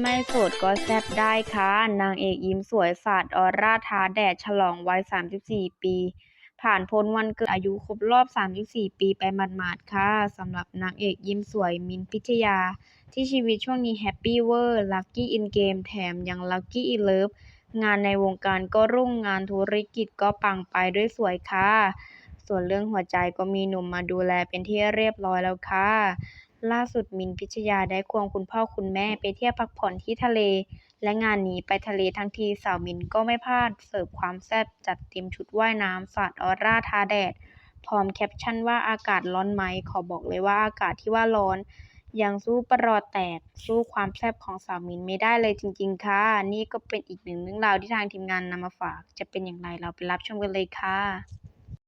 ไม่สดก็แซ่บได้ค่ะ นางเอกยิ้มสวยสาดออร่าท้าแดดฉลองวัย 34 ปี ผ่านพ้นวันเกิดอายุครบรอบ 34 ปีไปหมาดๆค่ะสำหรับนางเอกยิ้มสวยมินพิชยา ที่ชีวิตช่วงนี้แฮปปี้เวอร์ ลัคกี้อินเกมแถมยังลัคกี้อินเลิฟงานในวงการก็รุ่งงานธุรกิจก็ปังไปด้วยสวยค่ะ ส่วนเรื่องหัวใจก็มีหนุ่มมาดูแลเป็นที่เรียบร้อยแล้วค่ะ ล่าสุดมินพิชยาได้ควงคุณพ่อคุณแม่ไปเที่ยวพักผ่อนที่ทะเล และงานนี้ไปทะเลทั้งทีสาวมินก็ไม่พลาดเสิร์ฟความแซ่บจัดเต็มชุดว่ายน้ำสาดออร่าทาแดด พร้อมแคปชั่นว่าอากาศร้อนไหม ขอบอกเลยว่าอากาศที่ว่าร้อน ยังสู้ประหลอดแตก สู้ความแซ่บของสาวมินไม่ได้เลยจริง ๆ ค่ะ นี่ก็เป็นอีกหนึ่งเรื่องราวที่ทางทีมงานนำมาฝาก จะเป็นอย่างไรเราไปรับชมกันเลยค่ะ